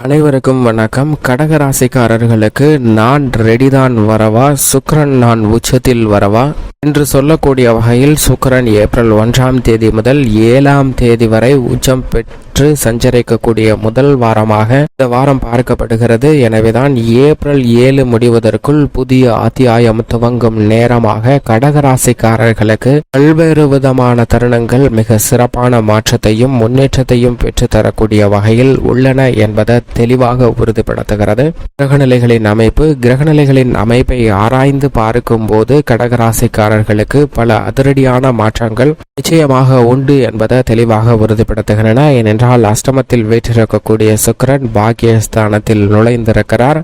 அனைவருக்கும் வணக்கம். கடகராசிக்காரர்களுக்கு நான் ரெடிதான் வரவா? சுக்கரன் நான் உச்சத்தில் வரவா? என்று சொல்லக்கூடிய வகையில் சுக்கரன் ஏப்ரல் ஒன்றாம் தேதி முதல் ஏழாம் தேதி வரை உச்சம் பெற்று சஞ்சரிக்கக்கூடிய முதல் வாரமாக இந்த வாரம் பார்க்கப்படுகிறது. எனவேதான் ஏப்ரல் ஏழு முடிவதற்குள் புதிய அத்தியாயம் துவங்கும் நேரமாக கடகராசிக்காரர்களுக்கு பல்வேறு விதமான தருணங்கள் மிக சிறப்பான மாற்றத்தையும் முன்னேற்றத்தையும் பெற்று தரக்கூடிய வகையில் உள்ளன என்பதை தெளிவாக உறுதிப்படுத்துகிறது. கிரகநிலைகளின் அமைப்பு கிரகநிலைகளின் அமைப்பை ஆராய்ந்து பார்க்கும் போது கடகராசிக்காரர்களுக்கு பல அதிரடியான மாற்றங்கள் நிச்சயமாக உண்டு என்பதை தெளிவாக உறுதிப்படுத்துகின்றன. ஏனென்றால் அஷ்டமத்தில் வீற்றிருக்கக்கூடிய சுக்கிரன் பாக்கியஸ்தானத்தில் நுழைந்திருக்கிறார்.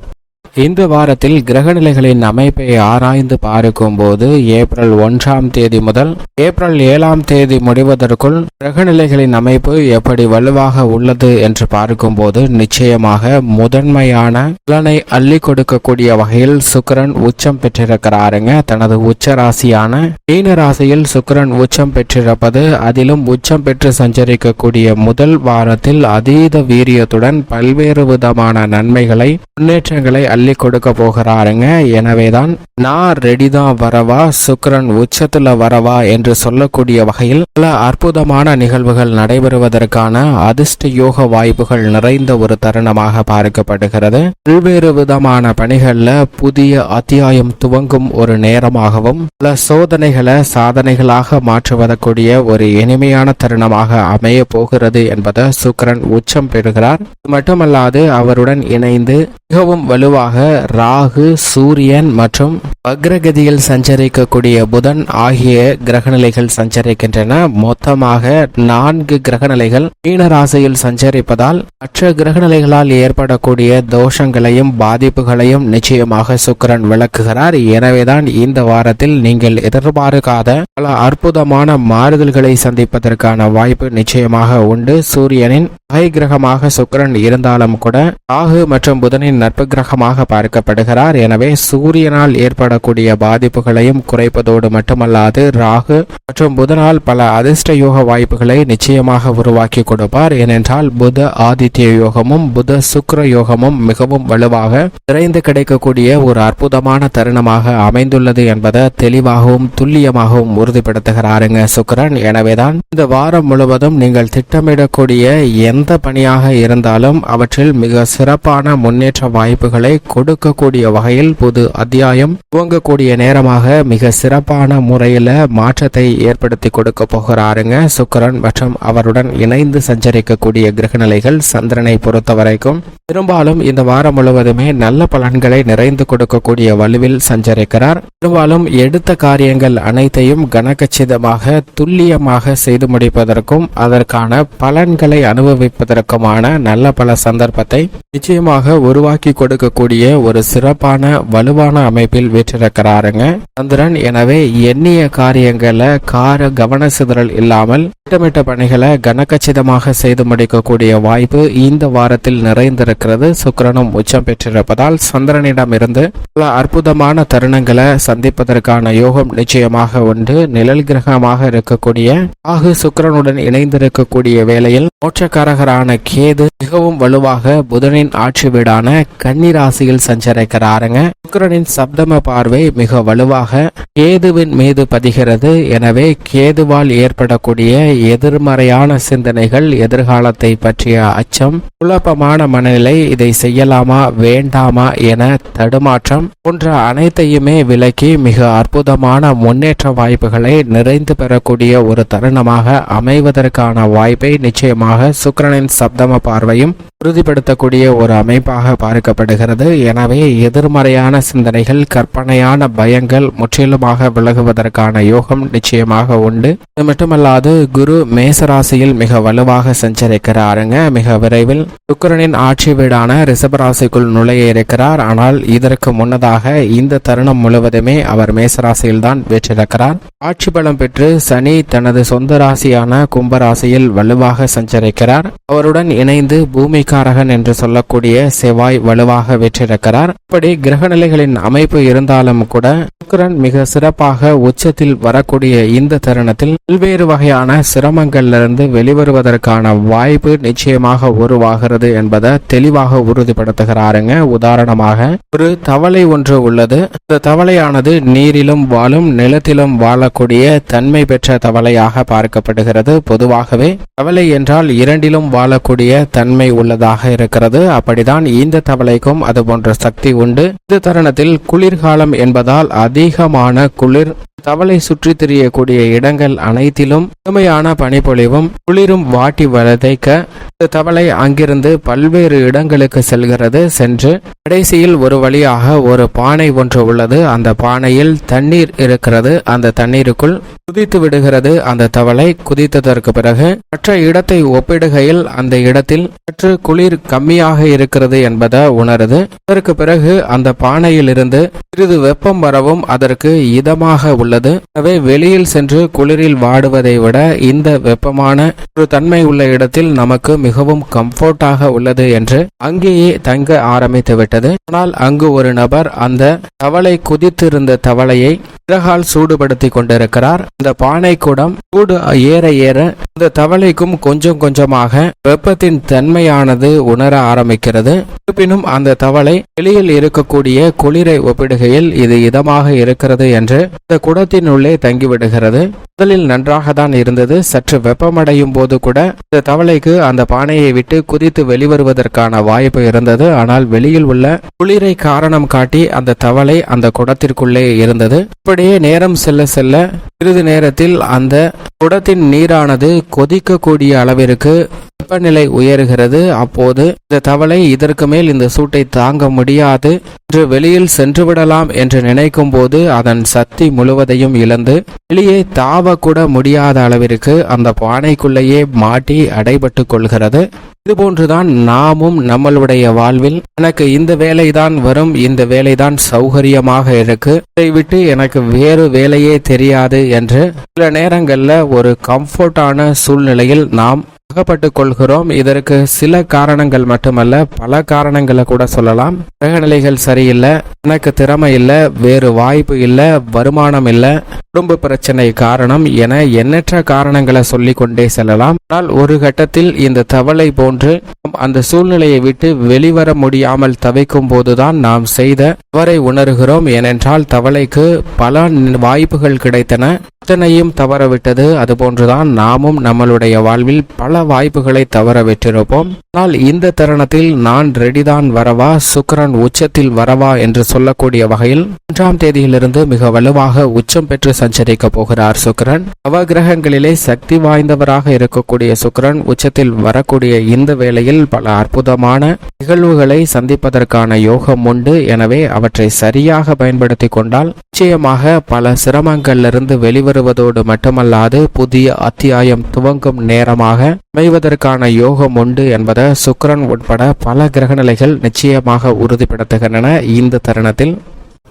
இந்த வாரத்தில் கிரகநிலைகளின் அமைப்பை ஆராய்ந்து பார்க்கும்போது ஏப்ரல் ஒன்றாம் தேதி முதல் ஏப்ரல் ஏழாம் தேதி முடிவதற்குள் கிரகநிலைகளின் அமைப்பு எப்படி வலுவாக உள்ளது என்று பார்க்கும்போது நிச்சயமாக முதன்மையான பலனை அள்ளி கொடுக்கக்கூடிய வகையில் சுக்கிரன் உச்சம் பெற்றிருக்கிறாருங்க. தனது உச்ச ராசியான மீன ராசியில் சுக்கிரன் உச்சம் பெற்றிருப்பது அதிலும் உச்சம் பெற்று சஞ்சரிக்கக்கூடிய முதல் வாரத்தில் அதீத வீரியத்துடன் பல்வேறு விதமான நன்மைகளை முன்னேற்றங்களை அள்ளி கொடுக்க போகிறாருங்க. எனவேதான் நான் ரெடி தான் வரவா சுக்கரன் உச்சத்துல வரவா என்று சொல்லக்கூடிய வகையில் பல அற்புதமான நிகழ்வுகள் நடைபெறுவதற்கான அதிர்ஷ்ட யோக வாய்ப்புகள் நிறைந்த ஒரு தருணமாக பார்க்கப்படுகிறது. பல்வேறு விதமான பணிகள்ல புதிய அத்தியாயம் துவங்கும் ஒரு நேரமாகவும் பல சோதனைகளை சாதனைகளாக மாற்றுவதற்குரிய ஒரு இனிமையான தருணமாக அமைய போகிறது என்பதை சுக்கரன் உச்சம் பெறுகிறார். மட்டுமல்லாது அவருடன் இணைந்து மிகவும் வலுவாக ராகு சூரியன் மற்றும் வக்ரகதியில் சஞ்சரிக்கக்கூடிய புதன் ஆகிய கிரகநிலைகள் சஞ்சரிக்கின்றன. மொத்தமாக நான்கு கிரகநிலைகள் மீன ராசியில் சஞ்சரிப்பதால் மற்ற கிரகநிலைகளால் ஏற்படக்கூடிய தோஷங்களையும் பாதிப்புகளையும் நிச்சயமாக சுக்கரன் விளக்குகிறார். எனவேதான் இந்த வாரத்தில் நீங்கள் எதிர்பார்க்காத பல அற்புதமான மாறுதல்களை சந்திப்பதற்கான வாய்ப்பு நிச்சயமாக உண்டு. சூரியனின் பகை கிரகமாக சுக்கிரன் இருந்தாலும் கூட ராகு மற்றும் புதனின் நட்பு கிரகமாக பார்க்கப்படுகிறார். எனவே சூரியனால் ஏற்படக்கூடிய பாதிப்புகளையும் குறைப்பதோடு மட்டுமல்லாது ராகு மற்றும் புதனால் பல அதிர்ஷ்ட யோக வாய்ப்புகளை நிச்சயமாக உருவாக்கி கொடுப்பார். ஏனென்றால் புத ஆதித்ய யோகமும் புத சுக்கர யோகமும் மிகவும் வலுவாக நிறைந்து கிடைக்கக்கூடிய ஒரு அற்புதமான தருணமாக அமைந்துள்ளது என்பதை தெளிவாகவும் துல்லியமாகவும் உறுதிப்படுத்துகிறாருங்க சுக்கரன். எனவேதான் இந்த வாரம் முழுவதும் நீங்கள் திட்டமிடக்கூடிய எந்த பணியாக இருந்தாலும் அவற்றில் மிக சிறப்பான முன்னேற்ற வாய்ப்புகளை கொடுக்கக்கூடிய வகையில் புது அத்தியாயம் துவங்கக்கூடிய நேரமாக மிக சிறப்பான முறையில மாற்றத்தை ஏற்படுத்தி கொடுக்க போகிறாருங்க. சுக்கரன் மற்றும் அவருடன் இணைந்து சஞ்சரிக்கக்கூடிய கிரகநிலைகள் சந்திரனை பொறுத்த வரைக்கும் பெரும்பாலும் இந்த வாரம் முழுவதுமே நல்ல பலன்களை நிறைந்து கொடுக்கக்கூடிய வலுவில் சஞ்சரிக்கிறார். பெரும்பாலும் எடுத்த காரியங்கள் அனைத்தையும் கனகச்சிதமாக துல்லியமாக செய்து முடிப்பதற்கும் அதற்கான பலன்களை அனுபவிப்பதற்குமான நல்ல பல சந்தர்ப்பத்தை நிச்சயமாக உருவாக்கி கொடுக்கக்கூடிய ஒரு சிறப்பான வலுவான அமைப்பில் வீற்றிருக்கிறாருங்க. சந்திரன் எனவே எண்ணிய காரியங்களை கார கவன சிதறல் இல்லாமல் திட்டமிட்ட பணிகளை கனக்கச்சிதமாக செய்து முடிக்கக்கூடிய வாய்ப்பு இந்த வாரத்தில் நிறைந்திருக்கிறது. சுக்கிரனும் உச்சம் பெற்றிருப்பதால் சந்திரனிடமிருந்து பல அற்புதமான தருணங்களை சந்திப்பதற்கான யோகம் நிச்சயமாக உண்டு. நிழல் கிரகமாக இருக்கக்கூடிய ஆகு சுக்கிரனுடன் இணைந்திருக்கக்கூடிய வேளையில் மோட்சக்காரகரான கேது மிகவும் வலுவாக புதனின் ஆட்சி வீடான கன்னிராசியில் சஞ்சரிக்கிறாருங்க. சுக்கரனின் சப்தம பார்வை மிக வலுவாக கேதுவின் மீது பதிகிறது. எனவே கேதுவால் ஏற்படக்கூடிய எதிர்மறையான சிந்தனைகள் எதிர்காலத்தை பற்றிய அச்சம் குழப்பமான மனநிலை இதை செய்யலாமா வேண்டாமா என தடுமாற்றம் போன்ற அனைத்தையுமே விலக்கி மிக அற்புதமான முன்னேற்ற வாய்ப்புகளை நிறைந்து பெறக்கூடிய ஒரு தருணமாக அமைவதற்கான வாய்ப்பை நிச்சயமாக சுக்கிரனின் சப்தம பார்வையும் உறுதிப்படுத்தக்கூடிய ஒரு அமைப்பாக பார்க்கப்படுகிறது. எனவே எதிர்மறையான சிந்தனைகள் கற்பனையான பயங்கள் முற்றிலுமாக விலகுவதற்கான யோகம் நிச்சயமாக உண்டு. இது மட்டுமல்லாது குரு மேசராசியில் மிக வலுவாக சஞ்சரிக்கிறாருங்க. மிக விரைவில் சுக்கரனின் ஆட்சி வீடான ரிஷபராசிக்குள் நுழைய இருக்கிறார். ஆனால் இதற்கு முன்னதாக இந்த தருணம் முழுவதுமே அவர் மேசராசியில் தான் வெற்றிருக்கிறார். ஆட்சி பலம் பெற்று சனி தனது சொந்த ராசியான கும்பராசியில் வலுவாக சஞ்சரிக்கிறார். அவருடன் இணைந்து பூமிக்காரகன் என்று சொல்லக்கூடிய செவ்வாய் வலுவாக வெற்றி வெற்றிருக்கிறார் இப்படி கிரகநிலைகளின் அமைப்பு இருந்தாலும் கூட சுக்கரன் மிக சிறப்பாக உச்சத்தில் வரக்கூடிய இந்த தருணத்தில் பல்வேறு வகையான சிரமங்களிலிருந்து வெளிவருவதற்கான வாய்ப்பு நிச்சயமாக உருவாகிறது என்பதை தெளிவாக உறுதிப்படுத்துகிறாருங்க. உதாரணமாக ஒரு தவளை ஒன்று உள்ளது. இந்த தவளையானது நீரிலும் வாழும் நிலத்திலும் வாழக்கூடிய தன்மை பெற்ற தவளையாக பார்க்கப்படுகிறது. பொதுவாகவே தவளை என்றால் இரண்டிலும் வாழக்கூடிய தன்மை உள்ளதாக இருக்கிறது. அப்படிதான் இந்த தவளைக்கும் அது போன்ற சக்தி உண்டு. இந்த தருணத்தில் குளிர்காலம் என்பதால் அதிகமான குளிர் தவளை சுற்றி திரியக்கூடிய இடங்கள் அனைத்திலும் கடுமையான பனிப்பொழிவும் குளிரும் வாட்டி வதைக்க இந்த தவளை அங்கிருந்து பல்வேறு இடங்களுக்கு செல்கிறது. சென்று கடைசியில் ஒரு வழியாக ஒரு பானை ஒன்று உள்ளது. அந்த பானையில் தண்ணீர் இருக்கிறது. அந்த தண்ணீருக்குள் குதித்து விடுகிறது அந்த தவளை. குதித்ததற்கு பிறகு மற்ற இடத்தை ஒப்பிடுகையில் அந்த இடத்தில் சற்று குளிர் கம்மியாக இருக்கிறது என்பதை உணருது. அதற்கு பிறகு அந்த பானையில் இருந்து சிறிது வெப்பம் வரவும் அதற்கு இதமாக உள்ள உள்ளது. எனவே வெளியில் சென்று குளிரில் வாடுவதை விட இந்த வெப்பமான ஒரு தன்மை உள்ள இடத்தில் நமக்கு மிகவும் கம்ஃபர்டாக உள்ளது என்று அங்கேயே தங்க ஆரம்பித்து விட்டது. ஆனால் அங்கு ஒரு நபர் அந்த தவளை குதித்திருந்த தவளையை பிறகால் சூடுபடுத்தி கொண்டிருக்கிறார். இந்த பானை குடம் சூடு ஏற ஏற இந்த தவளைக்கும் கொஞ்சம் கொஞ்சமாக வெப்பத்தின் தன்மையானது உணர ஆரம்பிக்கிறது. இருப்பினும் அந்த தவளை வெளியில் இருக்கக்கூடிய குளிரை ஒப்பிடுகையில் இது இதமாக இருக்கிறது என்று இந்த குட குடத்தினுள்ளே தங்கிவிடுகிறது. முதலில் நன்றாக தான் இருந்தது. சற்று வெப்பமடையும் போது கூட இந்த தவளைக்கு அந்த பானையை விட்டு குதித்து வெளிவருவதற்கான வாய்ப்பு இருந்தது. ஆனால் வெளியில் உள்ள குளிரை காரணம் காட்டி அந்த தவளை அந்த குடத்திற்குள்ளே இருந்தது. இப்படியே நேரம் செல்ல செல்ல சிறிது நேரத்தில் அந்த குடத்தின் நீரானது கொதிக்கக்கூடிய அளவிற்கு வெப்பநிலை உயர்கிறது. அப்போது இந்த தவளை இதற்கு மேல் இந்த சூட்டை தாங்க முடியாது. என்று வெளியில் சென்றுவிடலாம் என்று நினைக்கும் போது அதன் சக்தி முழுவதையும் இழந்து வெளியே தாவக்கூட முடியாத அளவிற்கு அந்த பானைக்குள்ளேயே மாட்டி அடைபட்டு கொள்கிறது. இதுபோன்றுதான் நாமும் நம்மளுடைய வாழ்வில் எனக்கு இந்த வேலைதான் வரும் இந்த வேலைதான் சௌகரியமாக இருக்கு. இதை விட்டு எனக்கு வேறு வேலையே தெரியாது என்று சில நேரங்கள்ல ஒரு கம்ஃபர்டான சூழ்நிலையில் நாம் அகப்பட்டு கொள்கிறோம் இதற்கு சில காரணங்கள் மட்டுமல்ல பல காரணங்களை கூட சொல்லலாம். கிரகநிலைகள் சரியில்லை எனக்கு திறமை இல்லை வேறு வாய்ப்பு இல்லை வருமானம் இல்லை குடும்ப பிரச்சனை காரணம் என எண்ணற்ற காரணங்களை சொல்லிக் கொண்டே செல்லலாம். ஆனால் ஒரு கட்டத்தில் இந்த தவளை போன்று நாம் அந்த சூழ்நிலையை விட்டு வெளிவர முடியாமல் தவிக்கும் போதுதான் நாம் செய்த தவறை உணர்கிறோம். ஏனென்றால் தவளைக்கு பல வாய்ப்புகள் கிடைத்தன. அத்தனையும் தவறவிட்டது. அதுபோன்றுதான் நாமும் நம்மளுடைய வாழ்வில் பல வாய்ப்புகளை தவற விட்டிருப்போம் ஆனால் இந்த தருணத்தில் நான் ரெடிதான் வரவா? சுக்கரன் உச்சத்தில் வரவா? என்று சொல்லக்கூடிய வகையில் ஒன்றாம் தேதியிலிருந்து மிக வலுவாக உச்சம் பெற்று சஞ்சரிக்க போகிறார் சுக்கரன். நவகிரகங்களிலே சக்தி வாய்ந்தவராக இருக்கக்கூடிய சுக்கரன் உச்சத்தில் வரக்கூடிய இந்த வேளையில் பல அற்புதமான நிகழ்வுகளை சந்திப்பதற்கான யோகம் உண்டு. எனவே அவற்றை சரியாக பயன்படுத்தி கொண்டால் நிச்சயமாக பல சிரமங்களிலிருந்து வெளிவருவதோடு மட்டுமல்லாது புதிய அத்தியாயம் துவங்கும் நேரமாக அமைவதற்கான யோகம் உண்டு என்பதை சுக்கரன் உட்பட பல கிரகநிலைகள் நிச்சயமாக உறுதிப்படுத்துகின்றன. இந்த தருணத்தில்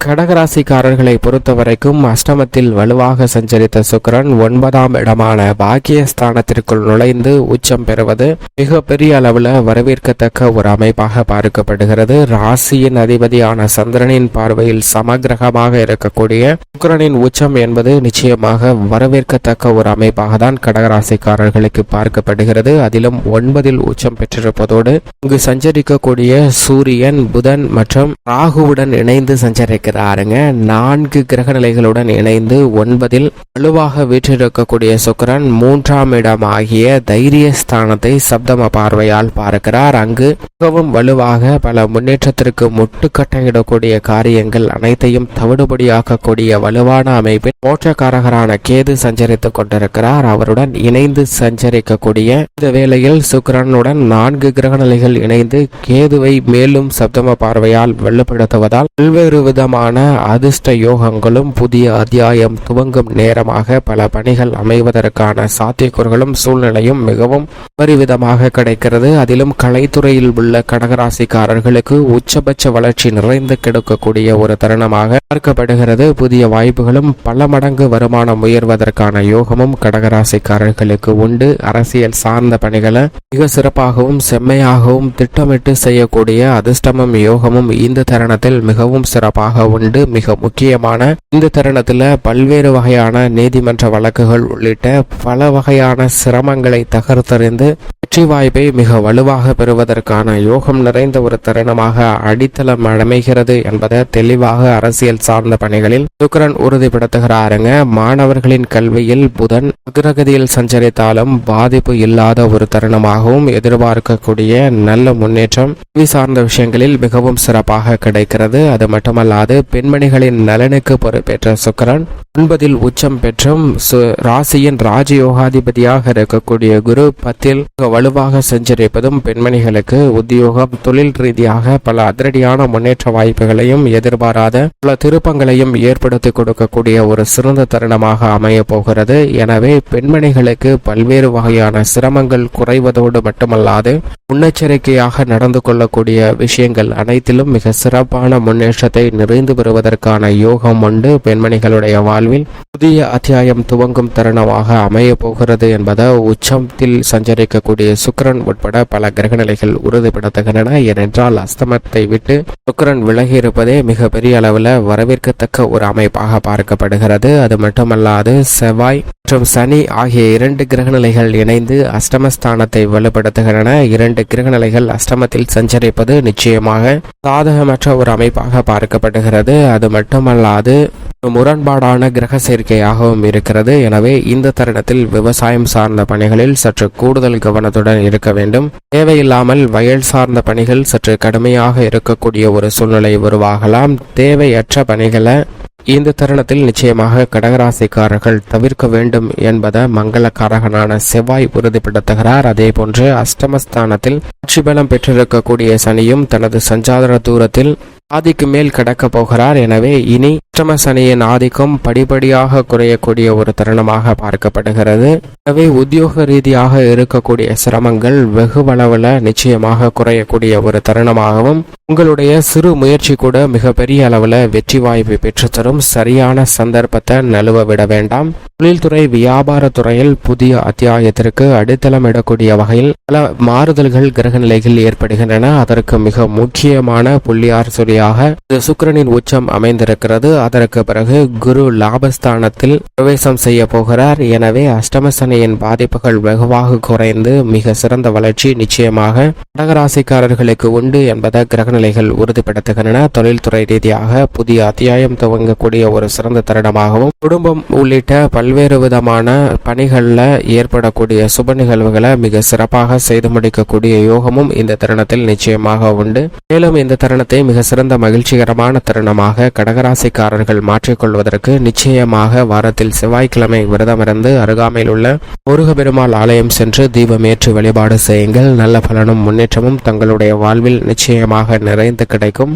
கடகராசிக்காரர்களை பொறுத்தவரைக்கும் அஷ்டமத்தில் வலுவாக சஞ்சரித்த சுக்கரன் ஒன்பதாம் இடமான பாக்கியஸ்தானத்திற்குள் நுழைந்து உச்சம் பெறுவது மிகப்பெரிய அளவில் வரவேற்கத்தக்க ஒரு அமைப்பாக பார்க்கப்படுகிறது. ராசியின் அதிபதியான சந்திரனின் பார்வையில் சமகிரகமாக இருக்கக்கூடிய சுக்கரனின் உச்சம் என்பது நிச்சயமாக வரவேற்கத்தக்க ஒரு அமைப்பாக தான் கடகராசிக்காரர்களுக்கு பார்க்கப்படுகிறது. அதிலும் ஒன்பதில் உச்சம் பெற்றிருப்பதோடு இங்கு சஞ்சரிக்கக்கூடிய சூரியன் புதன் மற்றும் ராகுவுடன் இணைந்து சஞ்சரிக்க இருக்கிறாருங்க நான்கு கிரக நிலைகளுடன் இணைந்து ஒன்பதில் வலுவாக வீற்றிருக்கக்கூடிய சுக்கிரன் மூன்றாம் இடம் ஆகிய தைரிய ஸ்தானத்தை சப்தம பார்வையால் பார்க்கிறார். அங்கு மிகவும் வலுவாக பல முன்னேற்றத்திற்கு முட்டுக்கட்டையிடக்கூடிய காரியங்கள் அனைத்தையும் தவிடுபடியாக்கக்கூடிய வலுவான அமைப்பில் மோட்சக்காரகரான கேது சஞ்சரித்துக் கொண்டிருக்கிறார். அவருடன் இணைந்து சஞ்சரிக்கக்கூடிய இந்த வேளையில் சுக்கிரனுடன் நான்கு கிரகநிலைகள் இணைந்து கேதுவை மேலும் சப்தம பார்வையால் வெள்ளப்படுத்துவதால் பல்வேறு விதமான அதிர்ஷ்ட யோகங்களும் புதிய அத்தியாயம் துவங்கும் நேரமாக பல பணிகள் அமைவதற்கான சாத்தியக்கூறுகளும் சூழ்நிலையும் மிகவும் பரிவிதமாக கிடைக்கிறது. அதிலும் கலைத்துறையில் உள்ள கடகராசிக்காரர்களுக்கு உச்சபட்ச வளர்ச்சி நிறைந்து கிடைக்கக்கூடிய ஒரு தருணமாக பார்க்கப்படுகிறது. புதிய வாய்ப்புகளும் பல மடங்கு வருமானம் உயர்வதற்கான யோகமும் கடகராசிக்காரர்களுக்கு உண்டு. அரசியல் சார்ந்த பணிகளை மிக சிறப்பாகவும் செம்மையாகவும் திட்டமிட்டு செய்யக்கூடிய அதிர்ஷ்டமும் யோகமும் இந்த தருணத்தில் மிகவும் சிறப்பாக உண்டு. மிக முக்கியமான இந்த தருணத்தில் பல்வேறு வகையான நீதிமன்ற வழக்குகள் உள்ளிட்ட பல வகையான சிரமங்களை தகர்த்தறிந்து வெற்றி வாய்ப்பை மிக வலுவாக பெறுவதற்கான யோகம் நிறைந்த ஒரு தருணமாக அடித்தளம் அமைகிறது என்பதை தெளிவாக அரசியல் சார்ந்த பணிகளில் சுக்கரன் உறுதிப்படுத்துகிறாருங்க. மாணவர்களின் கல்வியில் புதன் அக்ரகதியில் சஞ்சரித்தாலும் பாதிப்பு இல்லாத ஒரு தருணமாகவும் எதிர்பார்க்கக்கூடிய நல்ல முன்னேற்றம் கல்வி சார்ந்த விஷயங்களில் மிகவும் சிறப்பாக கிடைக்கிறது. அது மட்டுமல்லாது பெண்மணிகளின் நலனுக்கு பொறுப்பேற்ற சுக்கரன் ஒன்பதில் உச்சம் பெற்றும் ராசியின் ராஜயோகாதிபதியாக இருக்கக்கூடிய குரு பத்தில் வலுவாக சென்றிருப்பதும் பெண்மணிகளுக்கு உத்தியோகம் தொழில் ரீதியாக பல அதிரடியான முன்னேற்ற வாய்ப்புகளையும் எதிர்பாராத பல திருப்பங்களையும் ஏற்படுத்தி கொடுக்கக்கூடிய ஒரு சிறந்த தருணமாக அமைய போகிறது. எனவே பெண்மணிகளுக்கு பல்வேறு வகையான சிரமங்கள் குறைவதோடு மட்டுமல்லாது முன்னெச்சரிக்கையாக நடந்து கொள்ளக்கூடிய விஷயங்கள் அனைத்திலும் மிக சிறப்பான முன்னேற்றத்தை நிறைந்து பெறுவதற்கான யோகம் உண்டு. பெண்மணிகளுடைய வாழ்வில் புதிய அத்தியாயம் துவங்கும் தருணமாக அமைய போகிறது என்பதை உச்சத்தில் சஞ்சரிக்கக்கூடிய சுக்கரன் உட்பட பல கிரகநிலைகள் உறுதிப்படுத்துகின்றன. ஏனென்றால் அஸ்தமத்தை விட்டு சுக்கரன் விலகி இருப்பதே மிக பெரிய அளவில் வரவேற்கத்தக்க ஒரு அமைப்பாக பார்க்கப்படுகிறது. அது மட்டுமல்லாது செவ்வாய் மற்றும் சனி ஆகிய இரண்டு கிரகநிலைகள் இணைந்து அஷ்டமஸ்தானத்தை வலுப்படுத்துகின்றன. இரண்டு கிரகநிலைகள் அஷ்டமத்தில் சஞ்சரிப்பது நிச்சயமாக சாதகமற்ற ஒரு அமைப்பாக பார்க்கப்படுகிறது. அது மட்டுமல்லாது முரண்பாடான கிரக சேர்க்கையாகவும் இருக்கிறது. எனவே இந்த தருணத்தில் விவசாயம் சார்ந்த பணிகளில் சற்று கூடுதல் கவனத்துடன் இருக்க வேண்டும். தேவையில்லாமல் வயல் சார்ந்த பணிகள் சற்று கடுமையாக இருக்கக்கூடிய ஒரு சூழ்நிலை உருவாகலாம். தேவையற்ற பணிகளை இந்த தருணத்தில் நிச்சயமாக கடகராசிக்காரர்கள் தவிர்க்க வேண்டும் என்பதை மங்களக்காரகனான செவ்வாய் உறுதிப்படுத்துகிறார். அதே போன்று அஷ்டமஸ்தானத்தில் ஆட்சி பலம் பெற்றிருக்கக்கூடிய சனியும் தனது சஞ்சார தூரத்தில் ஆதிக்கு மேல் கடக்க போகிறார். எனவே இனி அஷ்டம சனியின் ஆதிக்கம் படிப்படியாக குறையக்கூடிய ஒரு தருணமாக பார்க்கப்படுகிறது. எனவே உத்தியோக ரீதியாக இருக்கக்கூடிய சிரமங்கள் வெகுவளவில் நிச்சயமாக குறையக்கூடிய ஒரு தருணமாகவும் உங்களுடைய சிறு முயற்சி கூட மிகப்பெரிய அளவில் வெற்றி வாய்ப்பை பெற்றுத்தரும் சரியான சந்தர்ப்பத்தை நழுவ விட வேண்டாம். தொழில்துறை வியாபார துறையில் புதிய அத்தியாயத்திற்கு அடித்தளமிடக்கூடிய வகையில் பல மாறுதல்கள் கிரக நிலைகள் ஏற்படுகின்றன. அதற்கு மிக முக்கியமான புள்ளியார் சொல்லியாக சுக்கரனின் உச்சம் அமைந்திருக்கிறது. அதற்கு பிறகு குரு லாபஸ்தானத்தில் பிரவேசம் செய்ய போகிறார். எனவே அஷ்டமசனையின் பாதிப்புகள் வெகுவாக குறைந்து மிக சிறந்த வளர்ச்சி நிச்சயமாக கடகராசிக்காரர்களுக்கு உண்டு என்பதை கிரகநிலைகள் உறுதிப்படுத்துகின்றன. தொழில்துறை ரீதியாக புதிய அத்தியாயம் துவங்கக்கூடிய ஒரு சிறந்த தருணமாகவும் குடும்பம் உள்ளிட்ட பல்வேறு விதமான பணிகளில் ஏற்படக்கூடிய சுப நிகழ்வுகளை மிக சிறப்பாக செய்து முடிக்கக்கூடிய யோகமும் இந்த தருணத்தில் நிச்சயமாக உண்டு. மேலும் இந்த தருணத்தை மிக சிறந்த மகிழ்ச்சிகரமான தருணமாக கடகராசிக்கார கடகராசிக்காரர்கள் மாற்றிக்கொள்வதற்கு நிச்சயமாக வாரத்தில் செவ்வாய்க்கிழமை விரதமிருந்து அருகாமையில் உள்ள முருகபெருமாள் ஆலயம் சென்று தீபம் ஏற்று வழிபாடு செய்யுங்கள். நல்ல பலனும் முன்னேற்றமும் தங்களுடைய வாழ்வில் நிச்சயமாக நிறைந்து கிடைக்கும்.